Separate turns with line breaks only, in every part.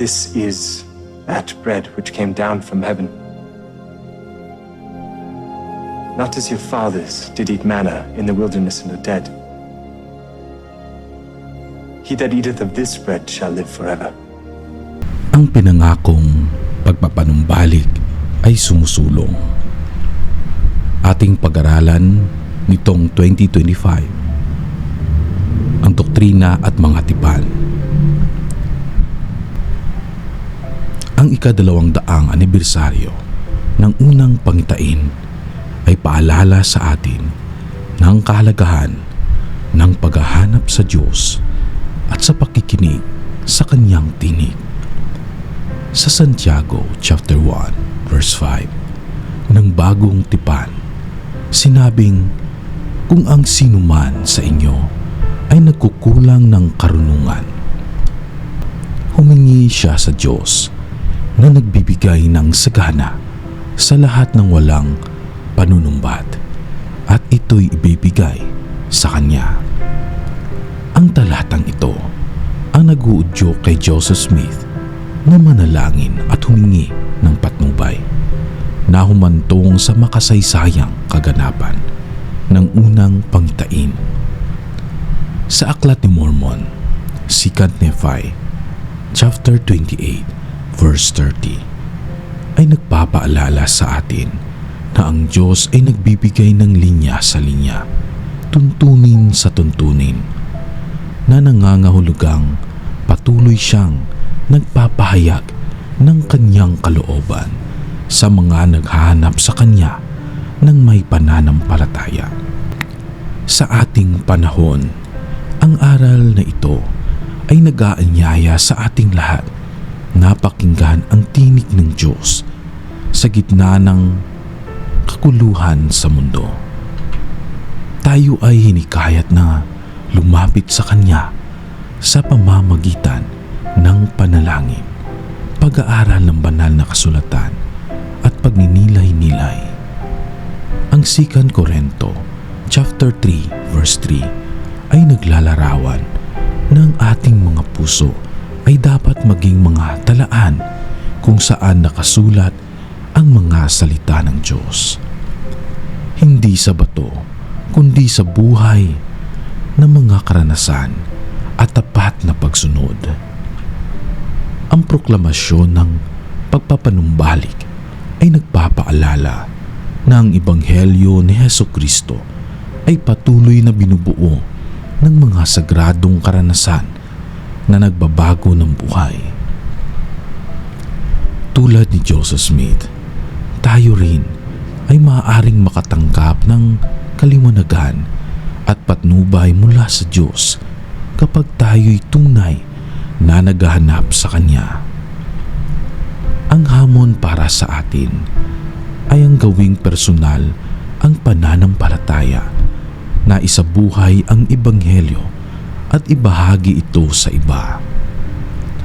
This is that bread which came down from heaven. Not as your fathers did eat manna in the wilderness and are dead. He that eateth of this bread shall live forever.
Ang pinangakong pagpapanumbalik ay sumusulong. Ating pag-aralan nitong 2025 ang doktrina at mga tipan. Ang ikadalawang daang anibersaryo ng unang pangitain ay paalala sa atin ng kahalagahan ng paghahanap sa Diyos at sa pakikinig sa kanyang tinig. Sa Santiago chapter 1 verse 5 ng bagong tipan, sinabing kung ang sinuman sa inyo ay nagkukulang ng karunungan, humingi siya sa Diyos na nagbibigay ng sagana sa lahat ng walang panunumbat at ito'y ibibigay sa Kanya. Ang talatang ito ang nag-uudyo kay Joseph Smith na manalangin at humingi ng patnubay na humantong sa makasaysayang kaganapan ng unang pangitain. Sa Aklat ni Mormon, Sikat Nephi, chapter 28, verse 30, ay nagpapaalala sa atin na ang Diyos ay nagbibigay ng linya sa linya, tuntunin sa tuntunin, na nangangahulugang patuloy siyang nagpapahayag ng kanyang kalooban sa mga naghahanap sa kanya ng may pananampalataya. Sa ating panahon, ang aral na ito ay nag-aanyaya sa ating lahat na pakinggan ang tinig ng Diyos sa gitna ng kakuluhan sa mundo. Tayo ay hinikayat na lumapit sa Kanya sa pamamagitan ng panalangin, pag-aaral ng banal na kasulatan at pagninilay-nilay. Ang Sikan Korento, chapter 3, verse 3 ay naglalarawan ng ating mga puso ay dapat maging mga talaan kung saan nakasulat ang mga salita ng Diyos. Hindi sa bato, kundi sa buhay ng mga karanasan at tapat na pagsunod. Ang proklamasyon ng pagpapanumbalik ay nagpapaalala na ang Ebanghelyo ni Heso Kristo ay patuloy na binubuo ng mga sagradong karanasan na nagbabago ng buhay. Tulad ni Joseph Smith, tayo rin ay maaaring makatanggap ng kaliwanagan at patnubay mula sa Diyos kapag tayo'y tunay na naghahanap sa Kanya. Ang hamon para sa atin ay ang gawing personal ang pananampalataya na isabuhay ang Ebanghelyo at ibahagi ito sa iba.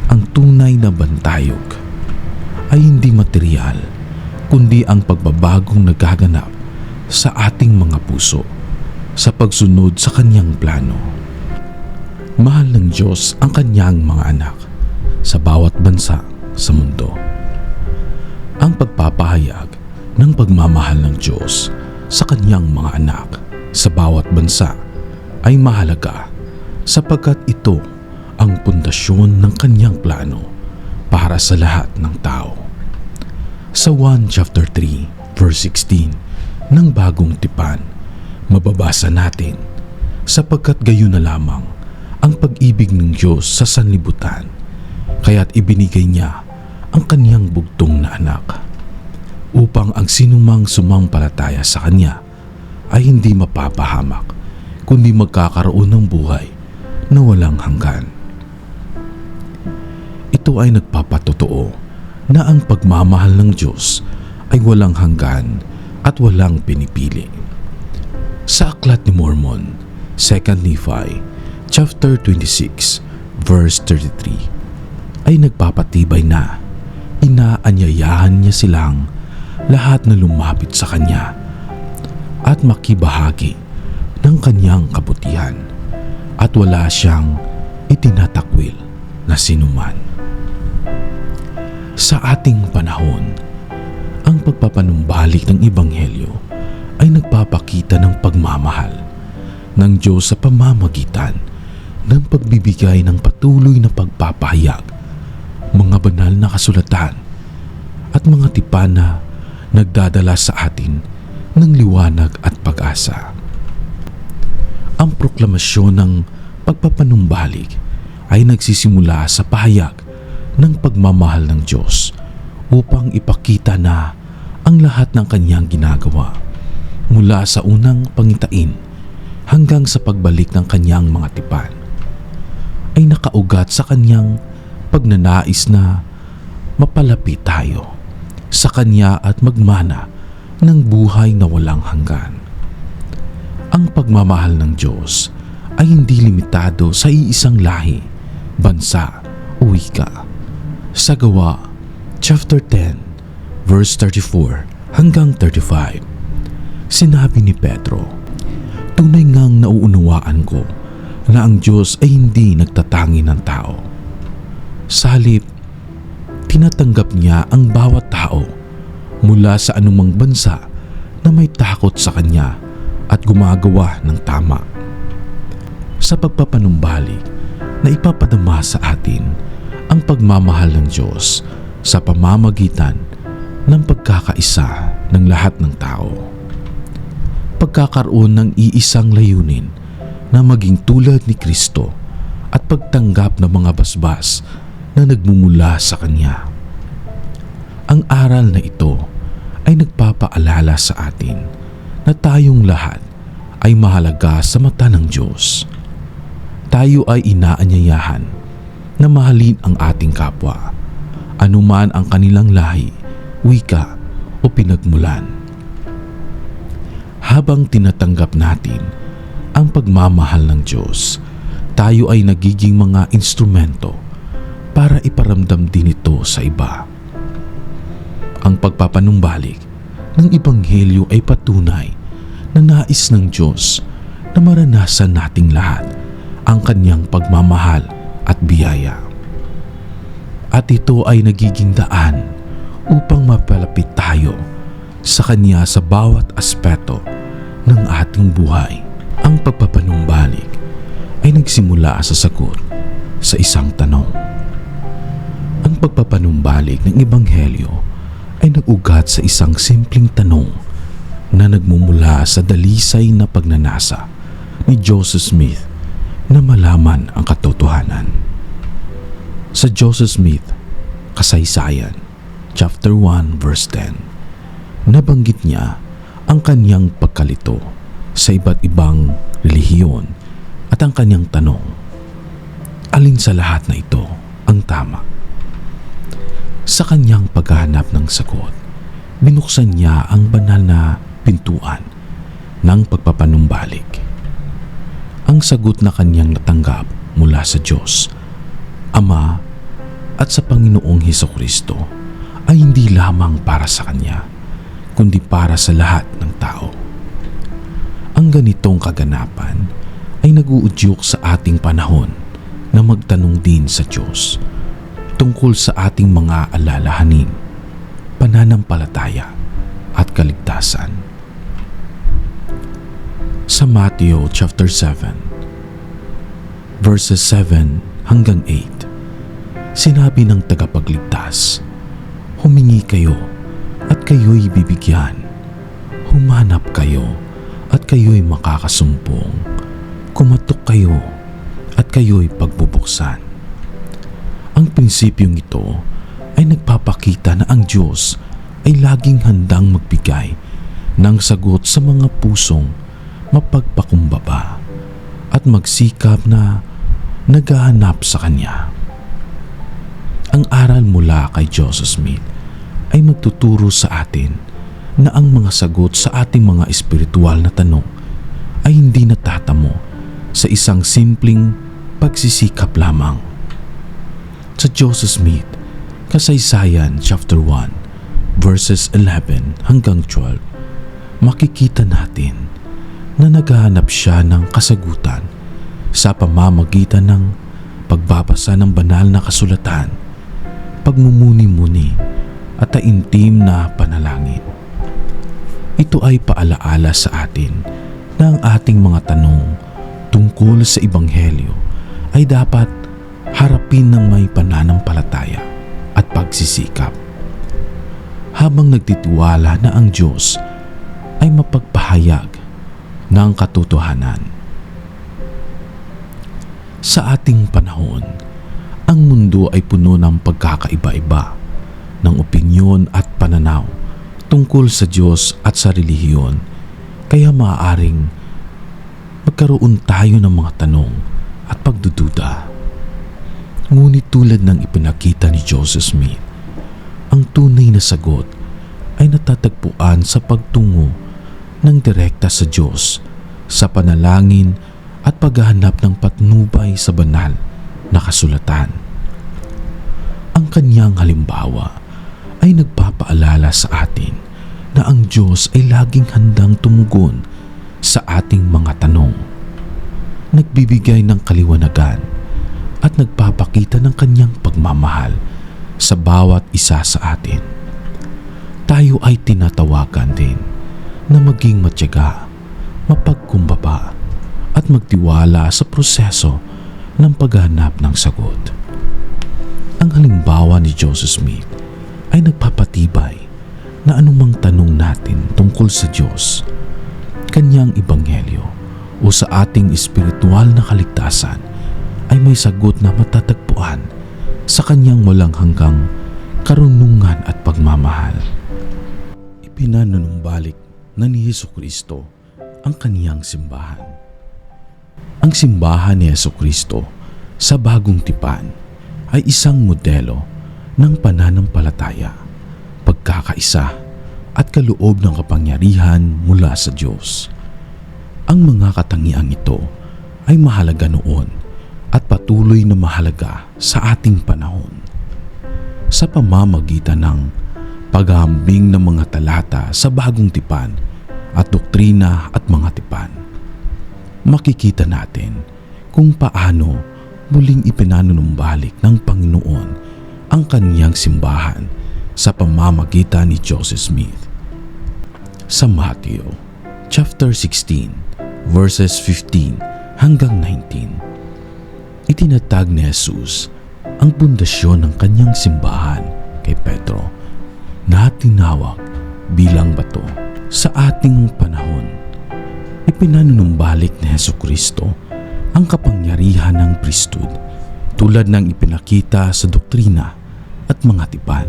Ang tunay na bantayog ay hindi material kundi ang pagbabagong nagaganap sa ating mga puso sa pagsunod sa kanyang plano. Mahal ng Diyos ang kanyang mga anak sa bawat bansa sa mundo. Ang pagpapahayag ng pagmamahal ng Diyos sa kanyang mga anak sa bawat bansa ay mahalaga sapagkat ito ang pundasyon ng kanyang plano para sa lahat ng tao. Sa 1 chapter 3 verse 16 ng bagong tipan, mababasa natin sapagkat gayon na lamang ang pag-ibig ng Diyos sa sanlibutan kaya't ibinigay niya ang kanyang bugtong na anak upang ang sinumang sumampalataya sa kanya ay hindi mapapahamak kundi magkakaroon ng buhay na walang hanggan. Ito ay nagpapatotoo na ang pagmamahal ng Diyos ay walang hanggan at walang pinipili. Sa Aklat ni Mormon, 2 Nephi, chapter 26, verse 33, ay nagpapatibay na inaanyayahan niya silang lahat na lumapit sa Kanya at makibahagi ng Kanyang kabutihan at wala siyang itinatakwil na sinuman. Sa ating panahon, ang pagpapanumbalik ng Ebanghelyo ay nagpapakita ng pagmamahal ng Diyos sa pamamagitan ng pagbibigay ng patuloy na pagpapahayag, mga banal na kasulatan at mga tipan na nagdadala sa atin ng liwanag at pag-asa. Ang proklamasyon ng pagpapanumbalik ay nagsisimula sa pahayag ng pagmamahal ng Diyos upang ipakita na ang lahat ng kanyang ginagawa mula sa unang pangitain hanggang sa pagbalik ng kanyang mga tipan ay nakaugat sa kanyang pagnanais na mapalapit tayo sa kanya at magmana ng buhay na walang hanggan. Ang pagmamahal ng Diyos ay hindi limitado sa iisang lahi, bansa o wika. Sa gawa, chapter 10, verse 34 hanggang 35, sinabi ni Pedro, Tunay ngang nauunawaan ko na ang Diyos ay hindi nagtatangi ng tao. Sa halip, tinatanggap niya ang bawat tao mula sa anumang bansa na may takot sa Kanya at gumagawa ng tama. Sa pagpapanumbalik na ipapadama sa atin ang pagmamahal ng Diyos sa pamamagitan ng pagkakaisa ng lahat ng tao. Pagkakaroon ng iisang layunin na maging tulad ni Kristo at pagtanggap ng mga basbas na nagmumula sa Kanya. Ang aral na ito ay nagpapaalala sa atin na tayong lahat ay mahalaga sa mata ng Diyos. Tayo ay inaanyayahan na mahalin ang ating kapwa, anuman ang kanilang lahi, wika o pinagmulan. Habang tinatanggap natin ang pagmamahal ng Diyos, tayo ay nagiging mga instrumento para iparamdam din ito sa iba. Ang pagpapanumbalik ng Ebanghelyo ay patunay na nais ng Diyos na maranasan nating lahat ang kanyang pagmamahal at biyaya. At ito ay nagiging daan upang mapalapit tayo sa Kanya sa bawat aspeto ng ating buhay. Ang pagpapanumbalik ay nagsimula sa sagot sa isang tanong. Ang pagpapanumbalik ng Ebanghelyo ay nag-ugat sa isang simpleng tanong na nagmumula sa dalisay na pagnanasa ni Joseph Smith na malaman ang katotohanan. Sa Joseph Smith, Kasaysayan, chapter 1 verse 10, nabanggit niya ang kanyang pagkalito sa iba't ibang relihiyon at ang kanyang tanong, alin sa lahat na ito ang tama? Sa kanyang paghahanap ng sagot, binuksan niya ang banal na pintuan ng pagpapanumbalik. Ang sagot na kanyang natanggap mula sa Diyos, Ama at sa Panginoong Heso Kristo ay hindi lamang para sa Kanya, kundi para sa lahat ng tao. Ang ganitong kaganapan ay naguudyok sa ating panahon na magtanong din sa Diyos tungkol sa ating mga alalahanin, pananampalataya at kaligtasan. Sa Matthew chapter 7 verses 7 hanggang 8 sinabi ng tagapagligtas, Humingi kayo at kayo'y bibigyan. Humanap kayo at kayo'y makakasumpong. Kumatok kayo at kayo'y pagbubuksan. Ang prinsipyong ito ay nagpapakita na ang Diyos ay laging handang magbigay ng sagot sa mga pusong mapagpakumbaba at magsikap na naghahanap sa Kanya. Ang aral mula kay Joseph Smith ay magtuturo sa atin na ang mga sagot sa ating mga espiritual na tanong ay hindi natatamo sa isang simpleng pagsisikap lamang. Sa Joseph Smith, Kasaysayan chapter 1 verses 11 hanggang 12, makikita natin na naghahanap siya ng kasagutan sa pamamagitan ng pagbabasa ng banal na kasulatan pagmumuni-muni at taimtim na panalangin. Ito ay paalaala sa atin na ang ating mga tanong tungkol sa Ebanghelyo ay dapat harapin ng may pananampalataya at pagsisikap. Habang nagtitiwala na ang Diyos ay mapagpahayag ng katotohanan. Sa ating panahon, ang mundo ay puno ng pagkakaiba-iba ng opinyon at pananaw tungkol sa Diyos at sa relihiyon kaya maaaring magkaroon tayo ng mga tanong at pagdududa. Ngunit tulad ng ipinakita ni Joseph Smith, ang tunay na sagot ay natatagpuan sa pagtungo ng direkta sa Diyos sa panalangin at paghahanap ng patnubay sa banal na kasulatan. Ang kanyang halimbawa ay nagpapaalala sa atin na ang Diyos ay laging handang tumugon sa ating mga tanong. Nagbibigay ng kaliwanagan at nagpapakita ng kanyang pagmamahal sa bawat isa sa atin. Tayo ay tinatawagan din na maging matyaga, mapagkumbaba at magtiwala sa proseso ng paghanap ng sagot. Ang halimbawa ni Joseph Smith ay nagpapatibay na anumang tanong natin tungkol sa Diyos, kanyang ibanghelyo o sa ating espiritual na kaligtasan ay may sagot na matatagpuan sa kanyang walang hanggang karunungan at pagmamahal. Ipinanunumbalik na ni Yesu Kristo ang kaniyang simbahan. Ang simbahan ni Yesu Kristo sa bagong tipan ay isang modelo ng pananampalataya, pagkakaisa at kaloob ng kapangyarihan mula sa Diyos. Ang mga katangiang ito ay mahalaga noon at patuloy na mahalaga sa ating panahon. Sa pamamagitan ng paghahambing ng mga talata sa bagong tipan at doktrina at mga tipan, makikita natin kung paano muling ipinanunumbalik ng Panginoon ang kaniyang simbahan sa pamamagitan ni Joseph Smith. Sa Matthew chapter 16 verses 15 hanggang 19, itinatag ni Jesus ang pundasyon ng kanyang simbahan kay Pedro na tinawag bilang bato sa ating panahon. Ipinanunumbalik ni Heso Kristo ang kapangyarihan ng priesthood tulad ng ipinakita sa doktrina at mga tipan.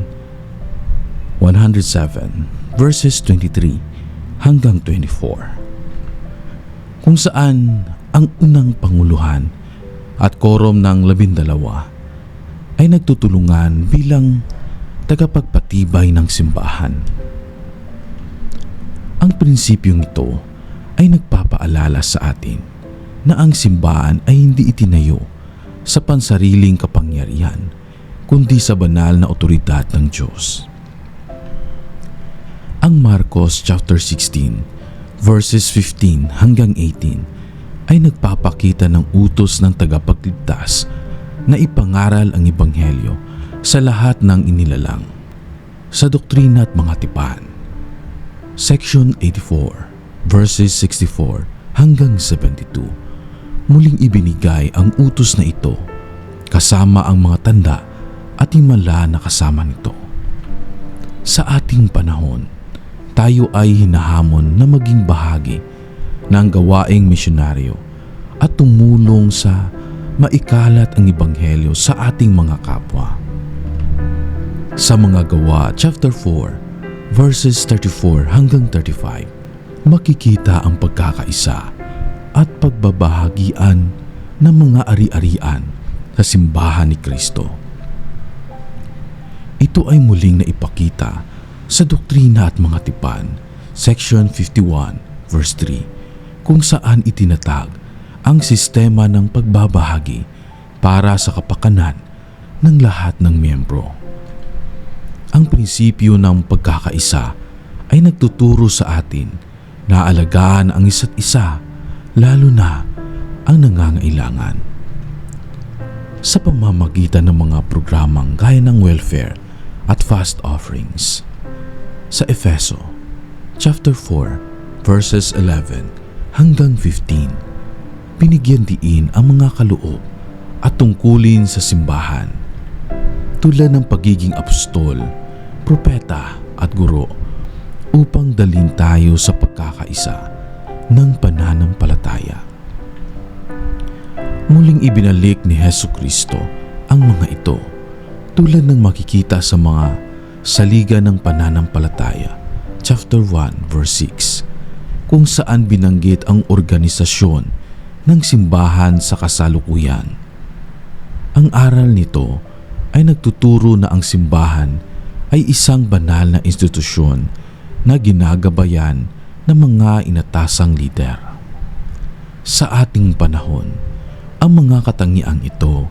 107 verses 23 hanggang 24 kung saan ang unang panguluhan at korom ng labindalawa ay nagtutulungan bilang tagapagpatibay ng simbahan. Ang prinsipyong ito ay nagpapaalala sa atin na ang simbahan ay hindi itinayo sa pansariling kapangyarihan kundi sa banal na otoridad ng Diyos. Ang Marcos chapter 16 verses 15 hanggang 18 ay nagpapakita ng utos ng tagapagligtas na ipangaral ang ebanghelyo sa lahat ng inilalang sa doktrina at mga tipan. Section 84 verses 64 hanggang 72 muling ibinigay ang utos na ito kasama ang mga tanda at himala na kasama nito. Sa ating panahon, tayo ay hinahamon na maging bahagi ng gawaing misyonaryo at tumulong sa maikalat ang ebanghelyo sa ating mga kapwa. Sa mga gawa, chapter 4, verses 34 hanggang 35, makikita ang pagkakaisa at pagbabahagian ng mga ari-arian sa simbahan ni Kristo. Ito ay muling naipakita sa doktrina at mga tipan, section 51, verse 3, kung saan itinatag ang sistema ng pagbabahagi para sa kapakanan ng lahat ng miyembro. Ang prinsipyo ng pagkakaisa ay nagtuturo sa atin na alagaan ang isa't isa lalo na ang nangangailangan. sa pamamagitan ng mga programang gaya ng welfare at fast offerings. Sa Efeso, chapter 4, verses 11 hanggang 15, binigyan diin ang mga kaloob at tungkulin sa simbahan tulad ng pagiging apostol, propeta at guro upang dalin tayo sa pagkakaisa ng pananampalataya. Muling ibinalik ni Heso Kristo ang mga ito tulad ng makikita sa mga saliga ng pananampalataya, chapter 1, verse 6, kung saan binanggit ang organisasyon ng simbahan sa kasalukuyan. Ang aral nito ay nagtuturo na ang simbahan ay isang banal na institusyon na ginagabayan ng mga inatasang lider. Sa ating panahon, ang mga katangiang ito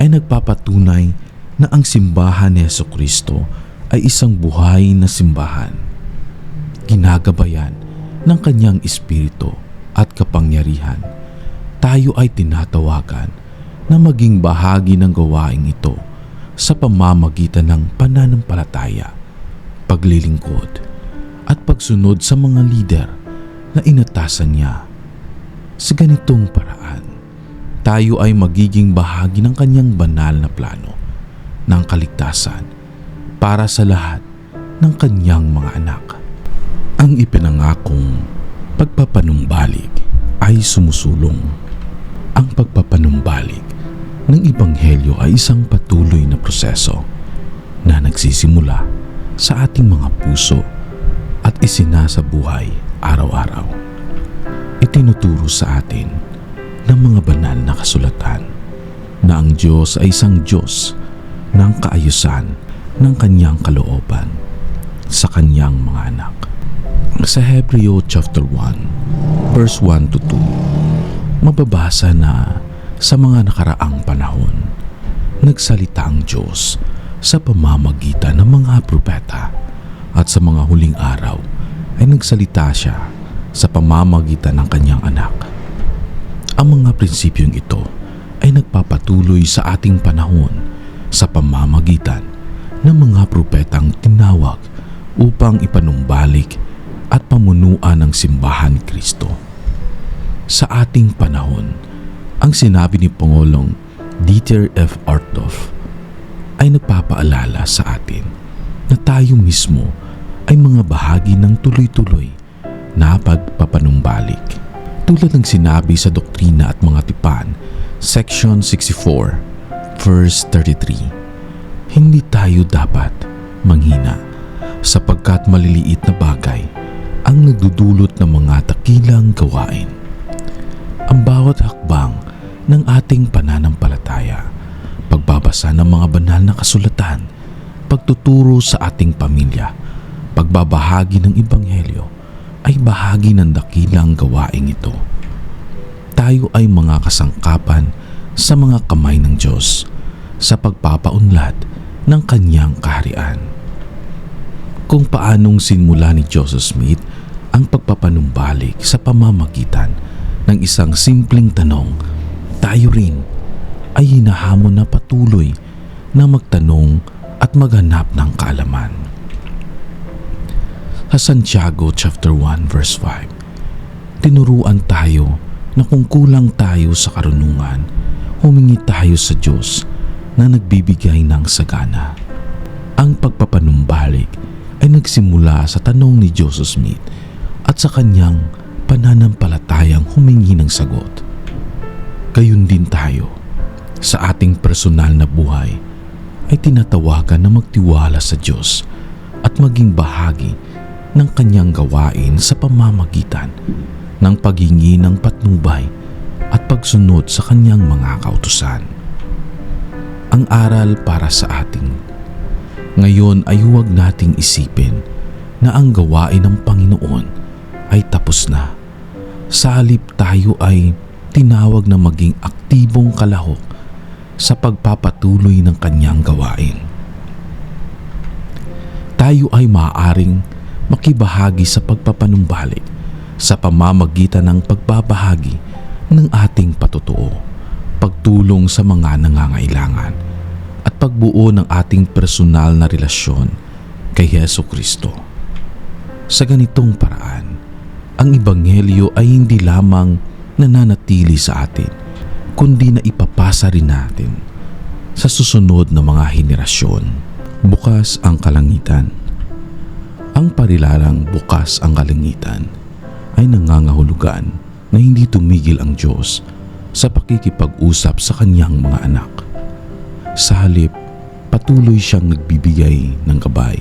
ay nagpapatunay na ang simbahan ni Yeso Kristo ay isang buhay na simbahan. Ginagabayan ng kanyang espiritu at kapangyarihan. Tayo ay tinatawagan na maging bahagi ng gawaing ito sa pamamagitan ng pananampalataya, paglilingkod, at pagsunod sa mga lider na inatasan niya. Sa ganitong paraan, tayo ay magiging bahagi ng kanyang banal na plano ng kaligtasan para sa lahat ng kanyang mga anak. Ang ipinangakong pagpapanumbalik ay sumusulong. Ang pagpapanumbalik ng Ibanghelyo ay isang patuloy na proseso na nagsisimula sa ating mga puso at isinasabuhay araw-araw. Itinuturo sa atin ng mga banal na kasulatan na ang Diyos ay isang Diyos ng kaayusan ng kanyang kalooban sa kanyang mga anak. Sa Hebreo chapter 1 verse 1 to 2 mababasa na sa mga nakaraang panahon nagsalita ang Diyos sa pamamagitan ng mga propeta at sa mga huling araw ay nagsalita siya sa pamamagitan ng kanyang anak. Ang mga prinsipyong ito ay nagpapatuloy sa ating panahon sa pamamagitan ng mga propetang tinawag upang ipanumbalik at pamunuan ng simbahan Kristo. Sa ating panahon, ang sinabi ni Pangulong Dieter F. Arthoff ay nagpapaalala sa atin na tayo mismo ay mga bahagi ng tuloy-tuloy na pagpapanumbalik. Tulad ng sinabi sa Doktrina at Mga Tipan, Section 64, verse 33, Hindi tayo dapat manghina sapagkat maliliit na bagay ang nagdudulot ng mga takilang gawain. Ang bawat hakbang ng ating pananampalataya, pagbabasa ng mga banal na kasulatan, pagtuturo sa ating pamilya, pagbabahagi ng Ibanghelyo ay bahagi ng dakilang gawaing ito. Tayo ay mga kasangkapan sa mga kamay ng Diyos sa pagpapaunlad ng kanyang kaharian. Kung paanong sinmula ni Joseph Smith ang pagpapanumbalik sa pamamagitan ng isang simpleng tanong, tayo rin ay hinahamon na patuloy na magtanong at maghanap ng kaalaman. Sa Santiago chapter 1 verse 5, tinuruan tayo na kung kulang tayo sa karunungan, humingi tayo sa Diyos na nagbibigay ng sagana. Ang pagpapanumbalik ay nagsimula sa tanong ni Joseph Smith at sa kanyang pananampalatayang humingi ng sagot. Gayun din tayo sa ating personal na buhay ay tinatawagan na magtiwala sa Diyos at maging bahagi ng kanyang gawain sa pamamagitan ng paghingi ng patnubay at pagsunod sa kanyang mga kautusan. Ang aral para sa ating ngayon ay huwag nating isipin na ang gawain ng Panginoon ay tapos na. Sa halip tayo ay tinawag na maging aktibong kalahok sa pagpapatuloy ng kanyang gawain. Tayo ay maaaring makibahagi sa pagpapanumbalik sa pamamagitan ng pagbabahagi ng ating patutuo pagtulong sa mga nangangailangan at pagbuo ng ating personal na relasyon kay Heso Kristo. Sa ganitong paraan, ang Ebanghelyo ay hindi lamang nananatili sa atin, kundi na ipapasa rin natin sa susunod na mga henerasyon. Bukas ang kalangitan. Ang parilalang bukas ang kalangitan ay nangangahulugan na hindi tumigil ang Diyos sa pakikipag-usap sa kanyang mga anak. Sa halip, patuloy siyang nagbibigay ng gabay,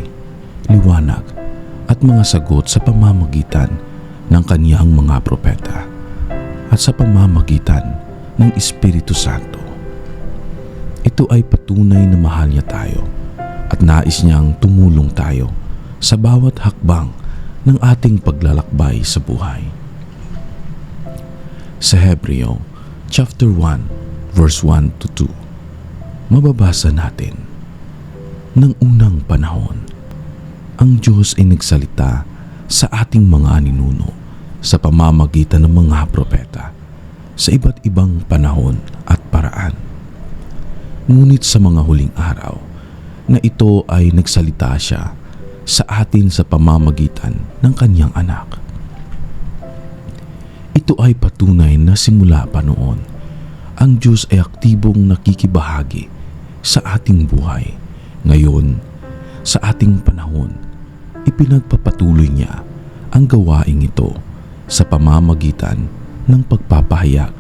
liwanag at mga sagot sa pamamagitan ng kanyang mga propeta at sa pamamagitan ng Espiritu Santo. Ito ay patunay na mahal niya tayo at nais niyang tumulong tayo sa bawat hakbang ng ating paglalakbay sa buhay. Sa Hebreo, chapter 1, verse 1 to 2, mababasa natin, Nang unang panahon, ang Diyos ay nagsalita sa ating mga ninuno sa pamamagitan ng mga propeta sa iba't ibang panahon at paraan. Ngunit sa mga huling araw na ito ay nagsalita siya sa atin sa pamamagitan ng kanyang anak. Ito ay patunay na simula pa noon, ang Diyos ay aktibong nakikibahagi sa ating buhay. Ngayon, sa ating panahon, ipinagpapatuloy niya ang gawaing ito sa pamamagitan ng pagpapahayag.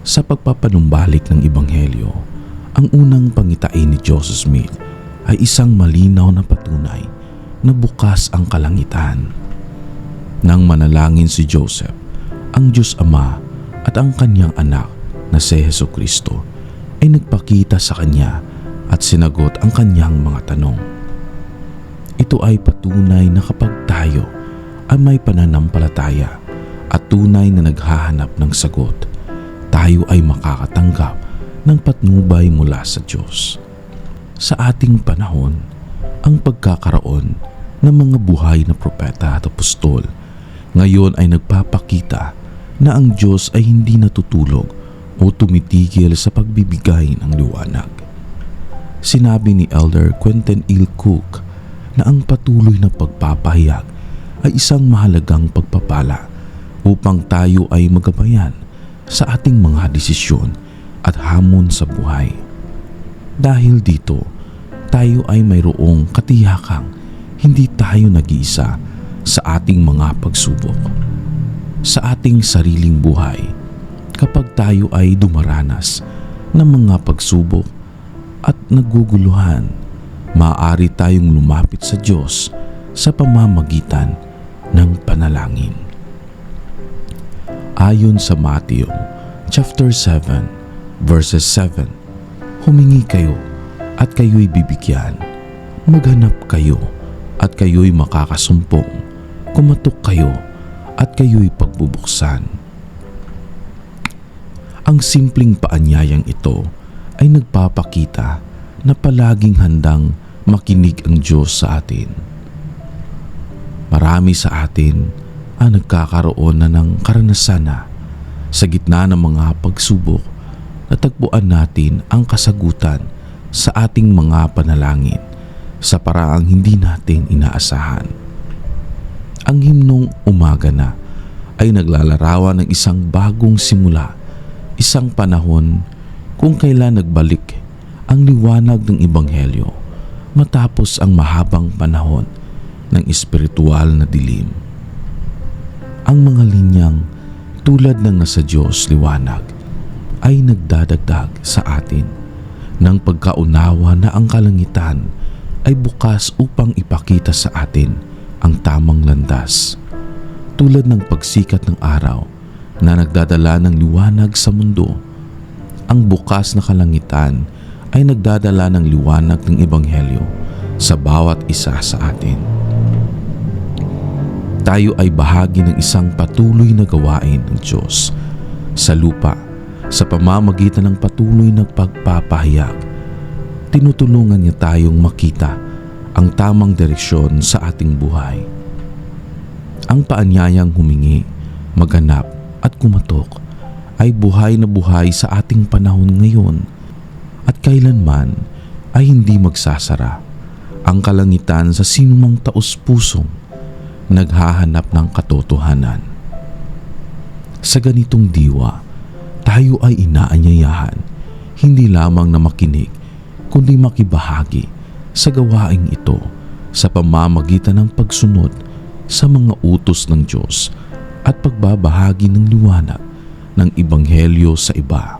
Sa pagpapanumbalik ng Ebanghelyo, ang unang pangitain ni Joseph Smith ay isang malinaw na patunay na bukas ang kalangitan. Nang manalangin si Joseph, ang Diyos Ama at ang kanyang anak na si Heso Kristo ay nagpakita sa kanya at sinagot ang kanyang mga tanong. Ito ay patunay na kapag tayo ay may pananampalataya at tunay na naghahanap ng sagot, tayo ay makakatanggap ng patnubay mula sa Diyos. Sa ating panahon, ang pagkakaroon ng mga buhay na propeta at apostol ngayon ay nagpapakita na ang Diyos ay hindi natutulog o tumitigil sa pagbibigay ng liwanag. Sinabi ni Elder Quentin L. Cook na ang patuloy na pagpapahayag ay isang mahalagang pagpapala upang tayo ay magabayan sa ating mga desisyon at hamon sa buhay. Dahil dito, tayo ay mayroong katiyakang hindi tayo nag-iisa sa ating mga pagsubok. Sa ating sariling buhay, kapag tayo ay dumaranas ng mga pagsubok at naguguluhan, maaari tayong lumapit sa Diyos sa pamamagitan ng panalangin. Ayon sa Matthew chapter 7 verses 7, Humingi kayo at kayo'y bibigyan. Maghanap kayo at kayo'y makakasumpong. Kumatok kayo at kayo'y pagbubuksan. Ang simpleng paanyayang ito ay nagpapakita na palaging handang makinig ang Diyos sa atin. Marami sa atin ang nagkakaroon na ng karanasan na sa gitna ng mga pagsubok natagpuan natin ang kasagutan sa ating mga panalangin sa paraang hindi natin inaasahan. Ang himnong umaga na ay naglalarawan ng isang bagong simula, isang panahon kung kailan nagbalik ang liwanag ng Ebanghelyo matapos ang mahabang panahon ng espiritual na dilim. Ang mga linyang tulad ng nasa Diyos liwanag ay nagdadagdag sa atin ng pagkaunawa na ang kalangitan ay bukas upang ipakita sa atin ang tamang landas. Tulad ng pagsikat ng araw na nagdadala ng liwanag sa mundo, ang bukas na kalangitan ay nagdadala ng liwanag ng Ebanghelyo sa bawat isa sa atin tayo ay bahagi ng isang patuloy na gawain ng Diyos sa lupa sa pamamagitan ng patuloy na pagpapahayag. Tinutulungan niya tayong makita ang tamang direksyon sa ating buhay. Ang paanyayang humingi, maganap at kumatok ay buhay na buhay sa ating panahon ngayon at kailanman ay hindi magsasara ang kalangitan sa sinumang taos-pusong naghahanap ng katotohanan. Sa ganitong diwa, tayo ay inaanyayahan hindi lamang na makinig kundi makibahagi sa gawaing ito sa pamamagitan ng pagsunod sa mga utos ng Diyos at pagbabahagi ng liwanag ng Ibanghelyo sa iba.